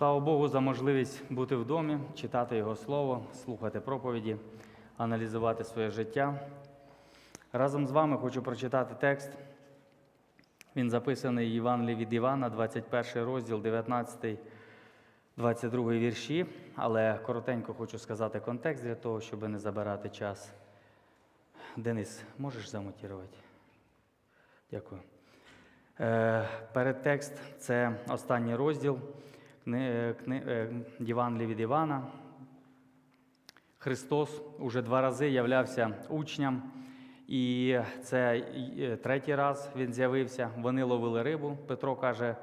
Слава Богу за можливість бути в домі, читати Його Слово, слухати проповіді, аналізувати своє життя. Разом з вами хочу прочитати текст. Він записаний в Євангелії від Івана, 21 розділ, 19, 22 вірші. Але коротенько хочу сказати контекст для того, щоб не забирати час. Денис, можеш замонтувати? Дякую. Е, Передтекст це останній розділ Євангелії від Івана. Христос уже два рази являвся учням, і це е, третій раз він з'явився. Вони ловили рибу. Петро каже: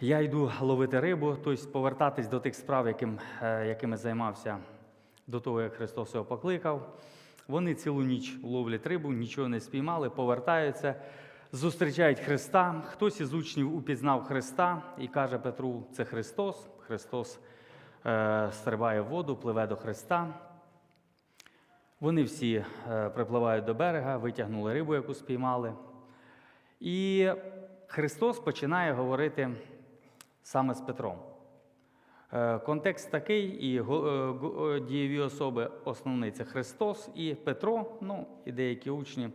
Я йду ловити рибу, тобто повертатись до тих справ, яким, е, якими займався до того, як Христос його покликав. Вони цілу ніч ловлять рибу, нічого не спіймали, повертаються, зустрічають Христа. Хтось із учнів упізнав Христа і каже Петру: це Христос. Христос е, стрибає в воду, пливе до Христа. Вони всі е, припливають до берега, витягнули рибу, яку спіймали. І Христос починає говорити саме з Петром. Е, Контекст такий, і го- е, е, дієві особи основний це Христос і Петро, ну і деякі учні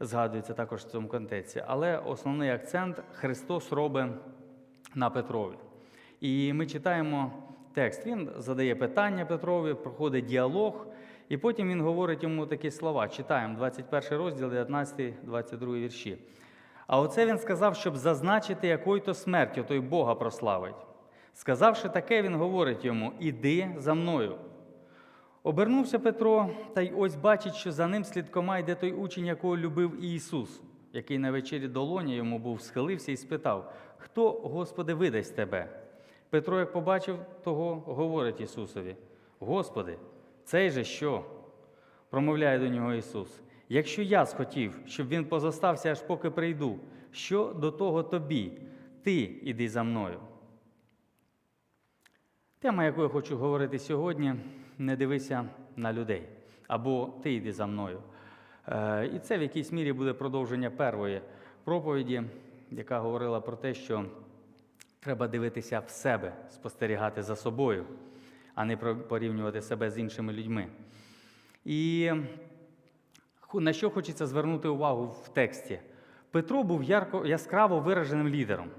згадуються також в цьому контексті. Але основний акцент Христос робить на Петрові. І ми читаємо текст. Він задає питання Петрові, проходить діалог, і потім він говорить йому такі слова. Читаємо 21 розділ, 19-22 вірші. А оце він сказав, щоб зазначити якою-то смертю, той Бога прославить. Сказавши таке, він говорить йому: Іди за мною. Обернувся Петро, та й ось бачить, що за ним слідкома йде той учень, якого любив і Ісус, який на вечері долоні йому був, схилився і спитав: Хто, Господи, видасть тебе? Петро, як побачив того, говорить Ісусові: Господи, цей же що? Промовляє до нього Ісус. Якщо я схотів, щоб він позостався, аж поки прийду, що до того тобі? Ти іди за мною. Тема, яку я хочу говорити сьогодні, не дивися на людей або ти йди за мною. Е, І це в якійсь мірі буде продовження першої проповіді, яка говорила про те, що треба дивитися в себе, спостерігати за собою, а не порівнювати себе з іншими людьми. І на що хочеться звернути увагу в тексті? Петро був ярко, яскраво вираженим лідером.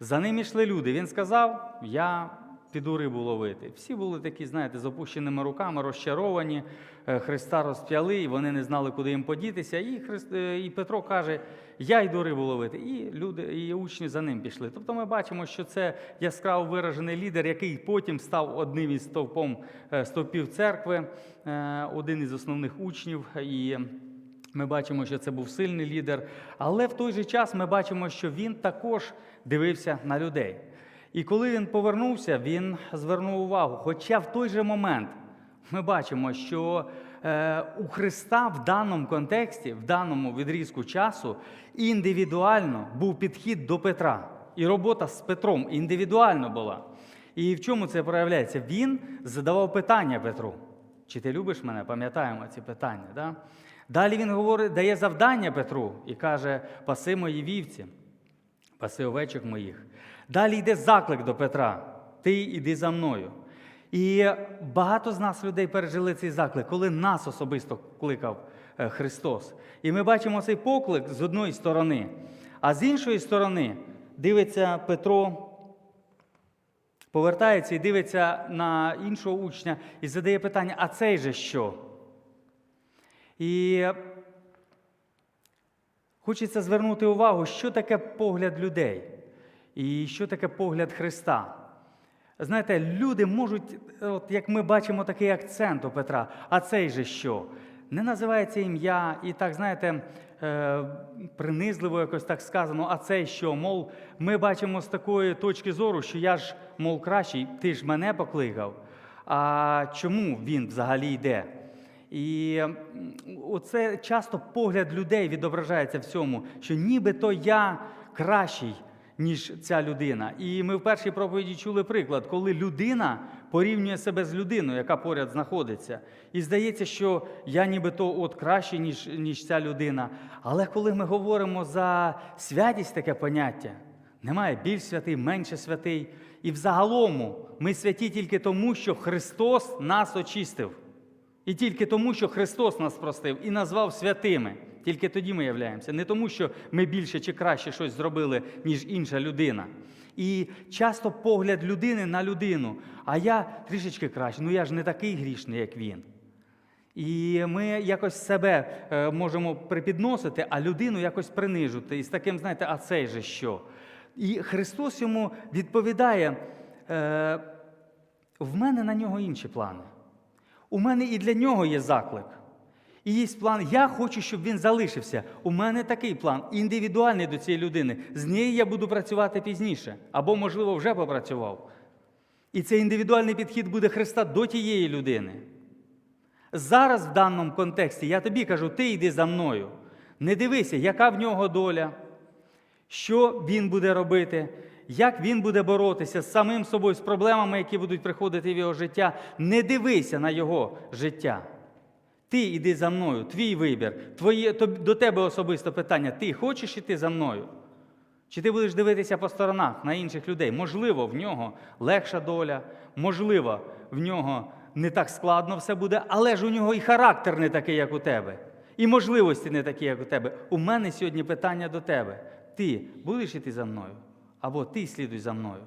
За ним йшли люди. Він сказав: Я піду рибу ловити. Всі були такі, знаєте, з опущеними руками, розчаровані. Е, Христа розп'яли, і вони не знали, куди їм подітися. І, Христ, е, і Петро каже: Я йду рибу ловити. І люди, і учні за ним пішли. Тобто ми бачимо, що це яскраво виражений лідер, який потім став одним із стовпом, е, стовпів церкви, один із основних учнів. І ми бачимо, що це був сильний лідер, але в той же час ми бачимо, що він також дивився на людей. І коли він повернувся, він звернув увагу. Хоча в той же момент ми бачимо, що е, у Христа в даному контексті, в даному відрізку часу, індивідуально був підхід до Петра. І робота з Петром індивідуально була. І в чому це проявляється? Він задавав питання Петру. Чи ти любиш мене? Пам'ятаємо ці питання. Да? Далі він говорить, дає завдання Петру і каже: паси мої вівці, паси овечок моїх. Далі йде заклик до Петра: Ти іди за мною. І багато з нас людей пережили цей заклик, коли нас особисто кликав е, Христос. І ми бачимо цей поклик з одної сторони, а з іншої сторони дивиться Петро повертається і дивиться на іншого учня і задає питання: а цей же що? І хочеться звернути увагу, що таке погляд людей і що таке погляд Христа. Знаєте, люди можуть, от як ми бачимо такий акцент у Петра, а цей же що? Не називається ім'я, і так, знаєте, е, принизливо якось так сказано, а цей що? Мов, ми бачимо з такої точки зору, що я ж, мов, кращий, ти ж мене покликав. А чому він взагалі йде? І оце часто погляд людей відображається в цьому, що нібито я кращий, ніж ця людина. І ми в першій проповіді чули приклад, коли людина порівнює себе з людиною, яка поряд знаходиться. І здається, що я нібито от кращий, ніж, ніж ця людина. Але коли ми говоримо за святість таке поняття, Немає більш святий, менше святий. І взагалому ми святі тільки тому, що Христос нас очистив. І тільки тому, що Христос нас простив і назвав святими. Тільки тоді ми являємося. Не тому, що ми більше чи краще щось зробили, ніж інша людина. І часто погляд людини на людину, а я трішечки краще, ну я ж не такий грішний, як він. І ми якось себе е, можемо припідносити, а людину якось принижувати. І з таким, знаєте, а цей же що? І Христос йому відповідає: е, в мене на нього інші плани. У мене і для нього є заклик. І є план, я хочу, щоб він залишився. У мене такий план, індивідуальний до цієї людини. З нею я буду працювати пізніше, або, можливо, вже попрацював. І цей індивідуальний підхід буде Христа до тієї людини. Зараз в даному контексті я тобі кажу, ти йди за мною. Не дивися, яка в нього доля, що він буде робити, як він буде боротися з самим собою, з проблемами, які будуть приходити в його життя. Не дивися на його життя. Ти йди за мною, твій вибір, тоб- до тебе особисто питання. Ти хочеш іти за мною? Чи ти будеш дивитися по сторонах на інших людей? Можливо, в нього легша доля, можливо, в нього не так складно все буде, але ж у нього і характер не такий, як у тебе, і можливості не такі, як у тебе. У мене сьогодні питання до тебе. Ти будеш іти за мною? Або ти слідуй за мною.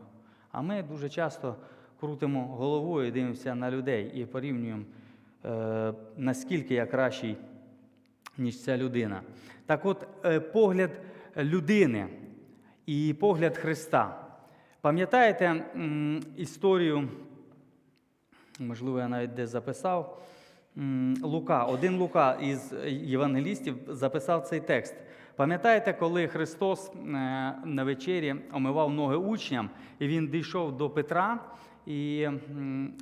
А ми дуже часто крутимо головою, дивимося на людей і порівнюємо, наскільки я кращий, ніж ця людина. Так от, е, погляд людини і погляд Христа. Пам'ятаєте історію, можливо, я навіть десь записав. Лука, один Лука із євангелістів записав цей текст. Пам'ятаєте, коли Христос е, на вечері омивав ноги учням, і він дійшов до Петра, і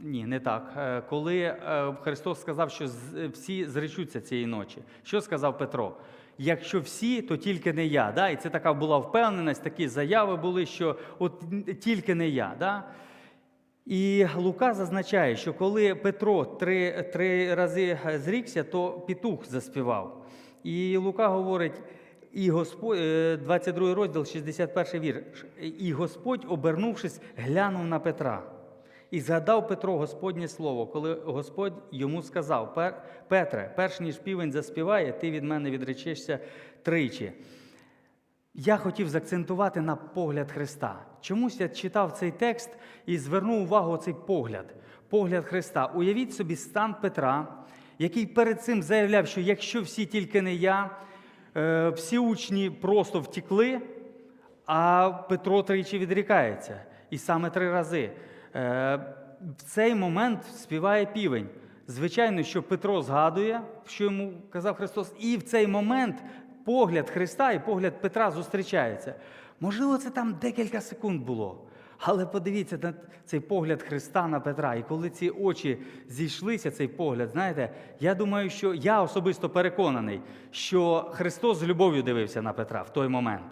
ні, не так. Е, Коли е, Христос сказав, що всі зречуться цієї ночі, що сказав Петро? Якщо всі, то тільки не я. Да? І це така була впевненість, такі заяви були, що от тільки не я. Да? І Лука зазначає, що коли Петро три, три рази зрікся, то петух заспівав. І Лука говорить, і Господь, е, 22 розділ, 61 вірш. І Господь, обернувшись, глянув на Петра. І згадав Петро Господнє слово, коли Господь йому сказав: Петре, перш ніж півень заспіває, ти від мене відречешся тричі. Я хотів заакцентувати на погляд Христа. Чомусь я читав цей текст і звернув увагу цей погляд, погляд Христа. Уявіть собі стан Петра, який перед цим заявляв, що якщо всі тільки не я, е, всі учні просто втікли, а Петро тричі відрікається. І саме три рази. Е, В цей момент співає півень. Звичайно, що Петро згадує, що йому казав Христос, і в цей момент погляд Христа і погляд Петра зустрічаються. Можливо, це там декілька секунд було. Але подивіться на цей погляд Христа на Петра. І коли ці очі зійшлися, цей погляд, знаєте, я думаю, що я особисто переконаний, що Христос з любов'ю дивився на Петра в той момент.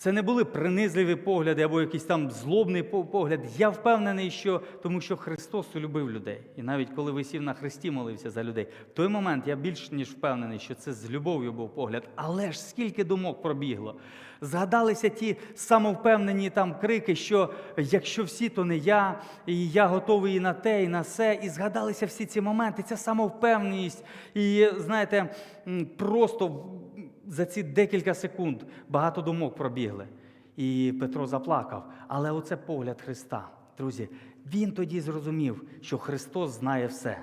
Це не були принизливі погляди або якийсь там злобний погляд. Я впевнений, що тому що Христос любив людей. І навіть коли висів на хресті, молився за людей. В той момент я більш ніж впевнений, що це з любов'ю був погляд. Але ж скільки думок пробігло. Згадалися ті самовпевнені там крики, що якщо всі, то не я, і я готовий і на те, і на все. І згадалися всі ці моменти, ця самовпевненість. І знаєте, просто за ці декілька секунд багато думок пробігли. І Петро заплакав. Але оце погляд Христа, друзі, він тоді зрозумів, що Христос знає все,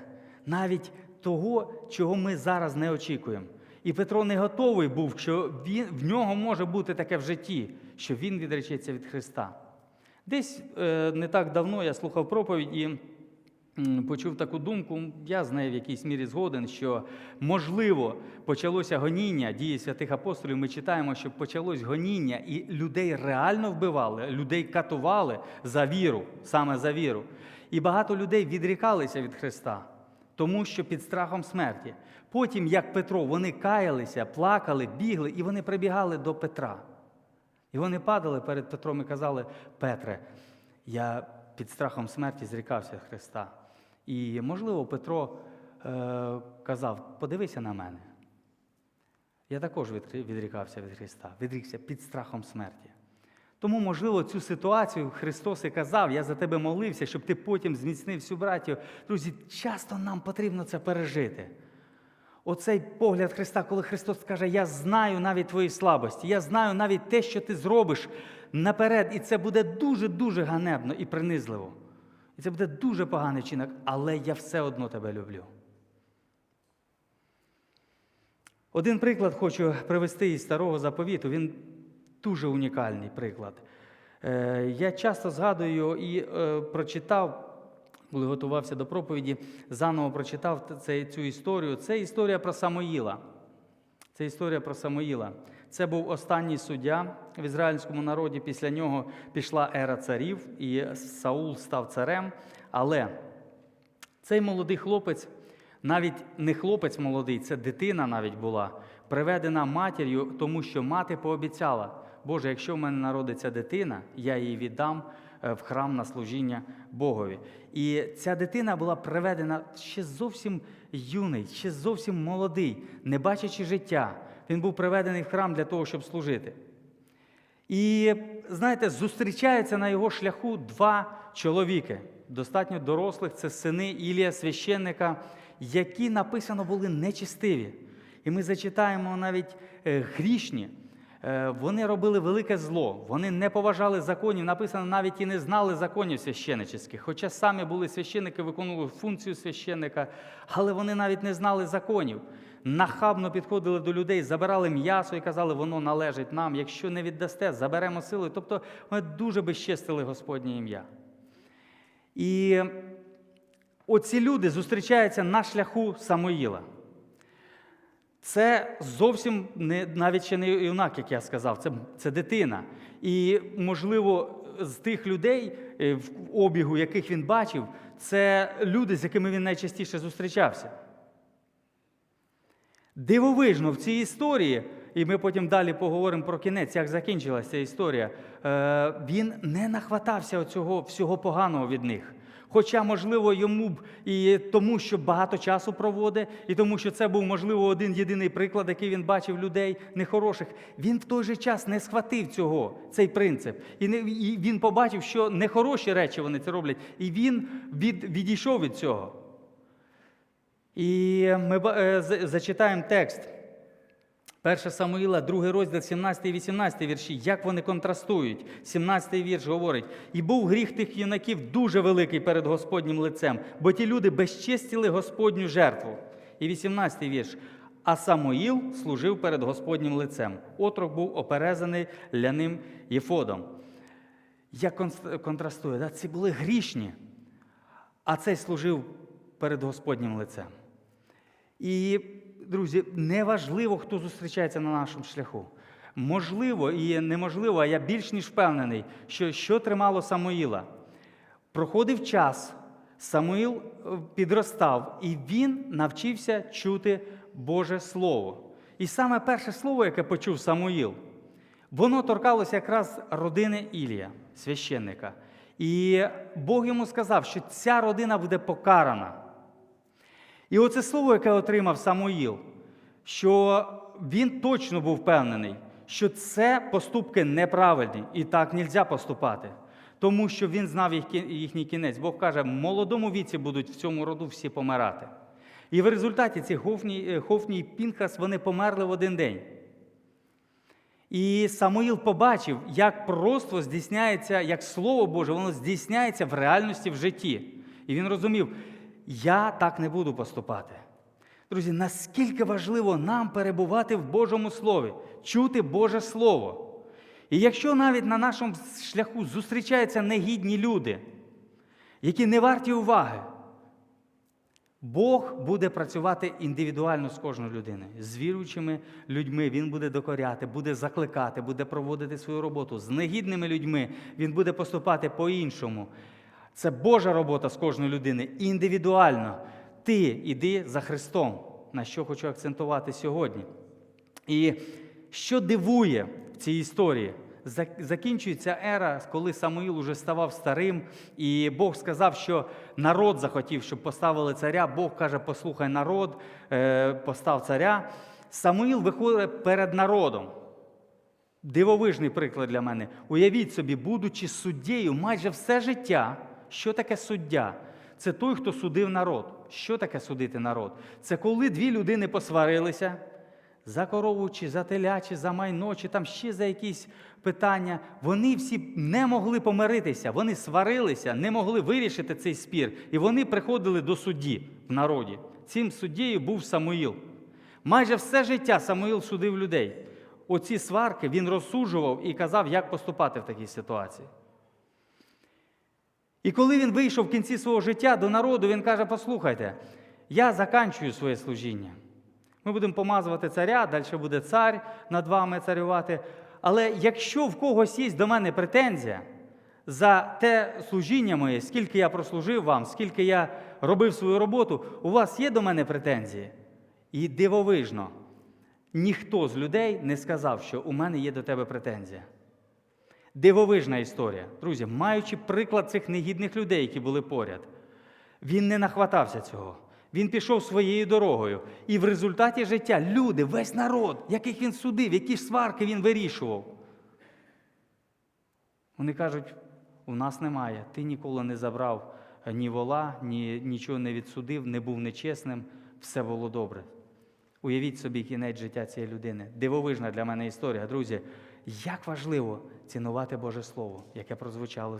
навіть того, чого ми зараз не очікуємо. І Петро не готовий був, що він, в нього може бути таке в житті, що він відречеться від Христа. Десь е, не так давно я слухав проповідь і почув таку думку, я з нею в якійсь мірі згоден, що можливо почалося гоніння дії святих апостолів. Ми читаємо, що почалось гоніння, і людей реально вбивали, людей катували за віру, саме за віру. І багато людей відрікалися від Христа, тому що під страхом смерті. Потім, як Петро, вони каялися, плакали, бігли, і вони прибігали до Петра. І вони падали перед Петром і казали: Петре, я під страхом смерті зрікався Христа. І, можливо, Петро е, казав: подивися на мене. Я також відрікався від Христа, відрікся під страхом смерті. Тому, можливо, цю ситуацію Христос і казав, я за тебе молився, щоб ти потім зміцнив всю братію. Друзі, часто нам потрібно це пережити. Оцей погляд Христа, коли Христос каже, я знаю навіть твої слабості, я знаю навіть те, що ти зробиш наперед, і це буде дуже-дуже ганебно і принизливо. І це буде дуже поганий чинок, але я все одно тебе люблю. Один приклад хочу привести із старого заповіту. Він дуже унікальний приклад. Е, Я часто згадую і е, прочитав, коли готувався до проповіді, заново прочитав цю історію. Це історія про Самоїла. Це історія про Самоїла. Це був останній суддя в ізраїльському народі. Після нього пішла ера царів, і Саул став царем. Але цей молодий хлопець, навіть не хлопець молодий, це дитина навіть була, приведена матір'ю, тому що мати пообіцяла, Боже, якщо в мене народиться дитина, я її віддам в храм на служіння Богові. І ця дитина була приведена ще зовсім юний, ще зовсім молодий, не бачачи життя. Він був приведений в храм для того, щоб служити. І знаєте, зустрічаються на його шляху два чоловіки, достатньо дорослих, це сини Ілія, священника, які написано були нечистиві. І ми зачитаємо навіть е, грішні. Е, Вони робили велике зло, вони не поважали законів, написано, навіть і не знали законів священничих, хоча самі були священники, виконували функцію священника, але вони навіть не знали законів. Нахабно підходили до людей, забирали м'ясо і казали, воно належить нам. Якщо не віддасте, заберемо сили. Тобто вони дуже безчестили Господнє ім'я. І оці люди зустрічаються на шляху Самоїла. Це зовсім не навіть ще не юнак, як я сказав, це, це дитина. І, можливо, з тих людей, е, в обігу, яких він бачив, це люди, з якими він найчастіше зустрічався. Дивовижно в цій історії, і ми потім далі поговоримо про кінець, як закінчилася ця історія. е, Він не нахватався цього всього поганого від них. Хоча, можливо, йому б і тому, що багато часу проводить, і тому, що це був, можливо, один єдиний приклад, який він бачив людей нехороших. Він в той же час не схватив цього, цей принцип. І, не, і він побачив, що нехороші речі вони це роблять. І він від, відійшов від цього. І ми е, зачитаємо текст. 1 Самуїла, 2 розділ, 17 і 18 вірші, як вони контрастують. 17 вірш говорить: І був гріх тих юнаків дуже великий перед Господнім лицем, бо ті люди безчестили Господню жертву. І 18 вірш. А Самуїл служив перед Господнім лицем. Отрок був оперезаний ляним єфодом. Як контрастує? Да? Ці були грішні, а цей служив перед Господнім лицем. І, друзі, неважливо, хто зустрічається на нашому шляху. Можливо і неможливо, а я більш ніж впевнений, що що тримало Самуїла. Проходив час, Самуїл е, підростав, і він навчився чути Боже Слово. І саме перше слово, яке почув Самуїл, воно торкалося якраз родини Ілія, священника. І Бог йому сказав, що ця родина буде покарана. І оце слово, яке отримав Самуїл, що він точно був впевнений, що це поступки неправильні, і так не можна поступати. Тому що він знав їхній кінець. Бог каже, в молодому віці будуть в цьому роду всі помирати. І в результаті ці Хофні, е, Хофні і Пінхас вони померли в один день. І Самуїл побачив, як пророцтво здійсняється, як Слово Боже, воно здійсняється в реальності в житті. І він розумів, я так не буду поступати. Друзі, наскільки важливо нам перебувати в Божому Слові, чути Боже Слово. І якщо навіть на нашому шляху зустрічаються негідні люди, які не варті уваги, Бог буде працювати індивідуально з кожною людиною, з віруючими людьми Він буде докоряти, буде закликати, буде проводити свою роботу. З негідними людьми Він буде поступати по-іншому. Це Божа робота з кожної людини, індивідуально. Ти іди за Христом, на що хочу акцентувати сьогодні. І що дивує в цій історії? Закінчується ера, коли Самуїл уже ставав старим, і Бог сказав, що народ захотів, щоб поставили царя. Бог каже: послухай народ, е, постав царя. Самуїл виходить перед народом. Дивовижний приклад для мене. Уявіть собі, будучи суддєю майже все життя, що таке суддя? Це той, хто судив народ. Що таке судити народ? Це коли дві людини посварилися за корову, чи за теля, чи за майно, чи там ще за якісь питання. Вони всі не могли помиритися, вони сварилися, не могли вирішити цей спір. І вони приходили до судді в народі. Цим суддєю був Самуїл. Майже все життя Самуїл судив людей. Оці сварки він розсуджував і казав, як поступати в такій ситуації. І коли він вийшов в кінці свого життя до народу, він каже: Послухайте, я заканчую своє служіння. Ми будемо помазувати царя, далі буде цар над вами царювати. Але якщо в когось є до мене претензія за те служіння моє, скільки я прослужив вам, скільки я робив свою роботу, у вас є до мене претензії? І дивовижно, ніхто з людей не сказав, що у мене є до тебе претензія. Дивовижна історія. Друзі, маючи приклад цих негідних людей, які були поряд, він не нахватався цього. Він пішов своєю дорогою. І в результаті життя люди, весь народ, яких він судив, які ж сварки він вирішував. Вони кажуть: у нас немає. Ти ніколи не забрав ні вола, ні, нічого не відсудив, не був нечесним, все було добре. Уявіть собі кінець життя цієї людини. Дивовижна для мене історія. Друзі, як важливо цінувати Боже Слово, яке прозвучало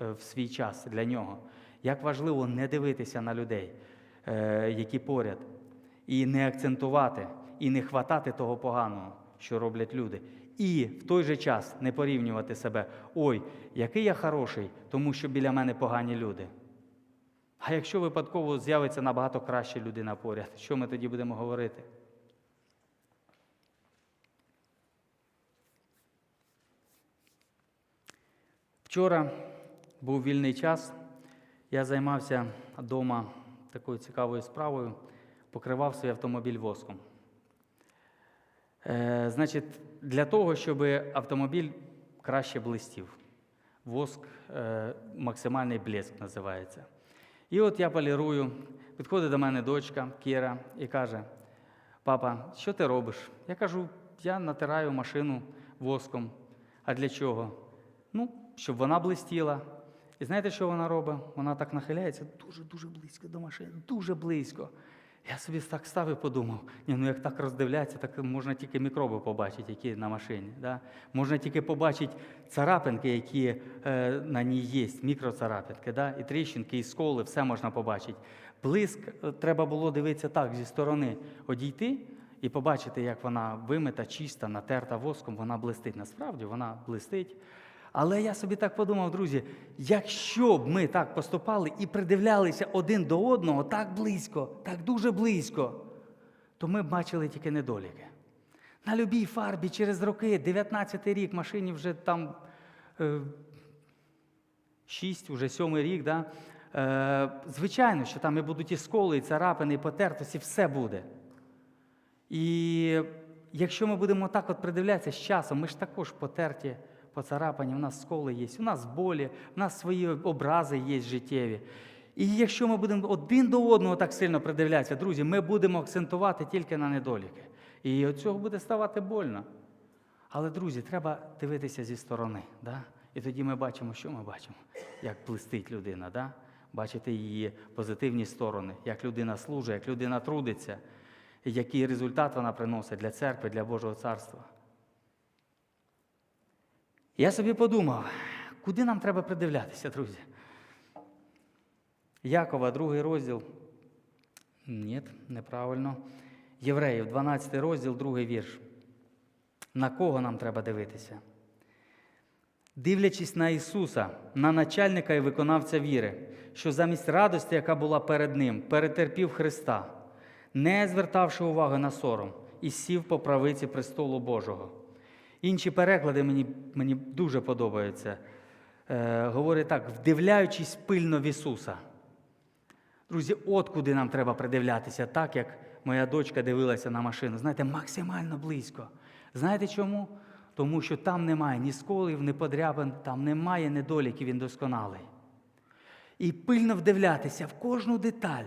в свій, е, час для нього. Як важливо не дивитися на людей, е, які поряд, і не акцентувати, і не хватати того поганого, що роблять люди. І в той же час не порівнювати себе. Ой, який я хороший, тому що біля мене погані люди. А якщо випадково з'явиться набагато краща людина поряд, що ми тоді будемо говорити? Вчора був вільний час. Я займався вдома такою цікавою справою, покривав свій автомобіль воском. Е, значить, для того, щоб автомобіль краще блистів. Воск е, максимальний блеск називається. І от я полірую, підходить до мене дочка Кіра і каже: Папа, що ти робиш? Я кажу, я натираю машину воском. А для чого? Ну, щоб вона блистіла. І знаєте, що вона робить? Вона так нахиляється дуже-дуже близько до машини, дуже близько. Я собі так став і подумав, ні, ну як так роздивляться, так можна тільки мікроби побачити, які на машині. Да? Можна тільки побачити царапинки, які е, на ній є, мікроцарапинки, да? і тріщинки, і сколи, все можна побачити. Блиск е, треба було дивитися так, зі сторони одійти і побачити, як вона вимита, чиста, натерта воском, вона блистить. Насправді вона блистить. Але я собі так подумав, друзі, якщо б ми так поступали і придивлялися один до одного так близько, так дуже близько, то ми б бачили тільки недоліки. На любій фарбі через роки, 19-й рік, машині вже там е, 6, вже 7 рік, да? е, звичайно, що там і будуть і сколи, і царапини, і потертості, все буде. І якщо ми будемо так от придивлятися з часом, ми ж також потерті, поцарапані, у нас сколи є, у нас болі, у нас свої образи є життєві. І якщо ми будемо один до одного так сильно придивлятися, друзі, ми будемо акцентувати тільки на недоліки. І від цього буде ставати больно. Але, друзі, треба дивитися зі сторони. Да? І тоді ми бачимо, що ми бачимо, як блистить людина, да? бачити її позитивні сторони, як людина служить, як людина трудиться, який результат вона приносить для церкви, для Божого царства. Я собі подумав, куди нам треба придивлятися, друзі? Якова, другий розділ. Ні, неправильно. Євреїв, 12 розділ, другий вірш. На кого нам треба дивитися? Дивлячись на Ісуса, на начальника і виконавця віри, що замість радості, яка була перед Ним, перетерпів Христа, не звертавши уваги на сором, і сів по правиці престолу Божого. Інші переклади мені, мені дуже подобаються. Е, говорять так, вдивляючись пильно в Ісуса. Друзі, от куди нам треба придивлятися, так як моя дочка дивилася на машину. Знаєте, максимально близько. Знаєте чому? Тому що там немає ні сколів, ні подрябин, там немає недоліків, він досконалий. І пильно вдивлятися в кожну деталь,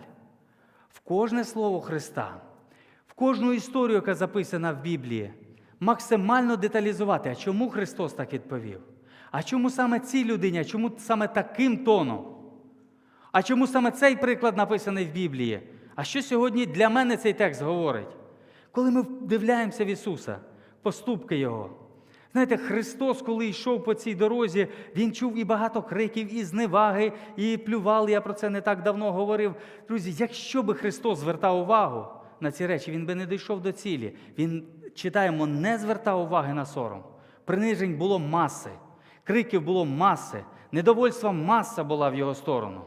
в кожне слово Христа, в кожну історію, яка записана в Біблії. Максимально деталізувати. А чому Христос так відповів? А чому саме цій людині? А чому саме таким тоном? А чому саме цей приклад написаний в Біблії? А що сьогодні для мене цей текст говорить? Коли ми вдивляємося в Ісуса, поступки Його. Знаєте, Христос, коли йшов по цій дорозі, Він чув і багато криків, і зневаги, і плювали. Я про це не так давно говорив. Друзі, якщо би Христос звертав увагу на ці речі, Він би не дійшов до цілі. Він, читаємо, не звертав уваги на сором. Принижень було маси, криків було маси, недовольства маса була в його сторону.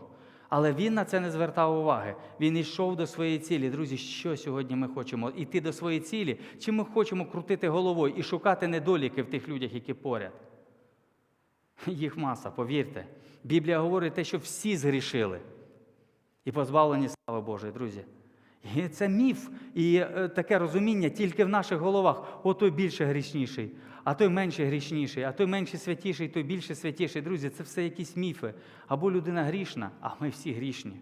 Але він на це не звертав уваги. Він йшов до своєї цілі. Друзі, що сьогодні ми хочемо? Іти до своєї цілі? Чи ми хочемо крутити головою і шукати недоліки в тих людях, які поряд? Їх маса, повірте. Біблія говорить те, що всі згрішили і позбавлені слави Божої, друзі. І це міф і е, таке розуміння тільки в наших головах. О, той більше грішніший, а той менше грішніший, а той менше святіший, той більше святіший. Друзі, це все якісь міфи. Або людина грішна, а ми всі грішні.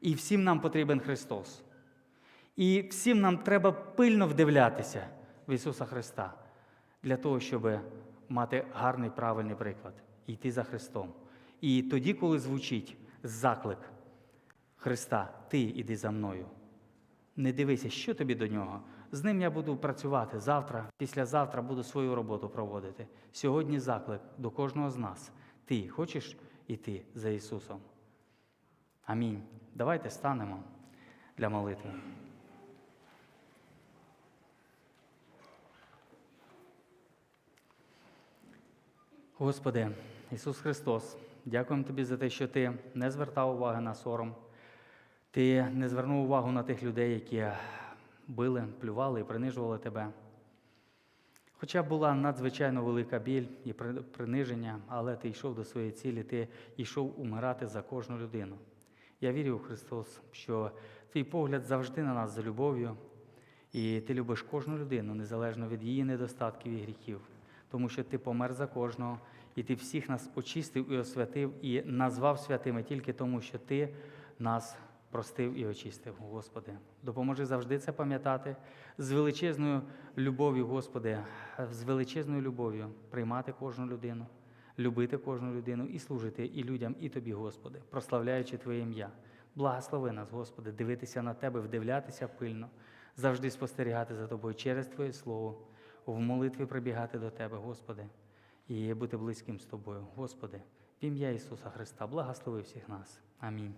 І всім нам потрібен Христос. І всім нам треба пильно вдивлятися в Ісуса Христа для того, щоб мати гарний правильний приклад йти за Христом. І тоді, коли звучить заклик Христа, Ти іди за мною. Не дивися, що тобі до нього. З ним я буду працювати завтра, післязавтра буду свою роботу проводити. Сьогодні заклик до кожного з нас. Ти хочеш іти за Ісусом? Амінь. Давайте станемо для молитви. Господи, Ісус Христос, дякуємо Тобі за те, що Ти не звертав уваги на сором. Ти не звернув увагу на тих людей, які били, плювали і принижували тебе. Хоча була надзвичайно велика біль і приниження, але ти йшов до своєї цілі, ти йшов умирати за кожну людину. Я вірю в Христос, що твій погляд завжди на нас за любов'ю, і ти любиш кожну людину, незалежно від її недостатків і гріхів, тому що ти помер за кожного, і ти всіх нас очистив і освятив, і назвав святими тільки тому, що ти нас простив і очистив, Господи. Допоможи завжди це пам'ятати з величезною любов'ю, Господи, з величезною любов'ю приймати кожну людину, любити кожну людину і служити і людям, і Тобі, Господи, прославляючи Твоє ім'я. Благослови нас, Господи, дивитися на Тебе, вдивлятися пильно, завжди спостерігати за Тобою через Твоє Слово, в молитві прибігати до Тебе, Господи, і бути близьким з Тобою. Господи, в ім'я Ісуса Христа, благослови всіх нас. Амінь.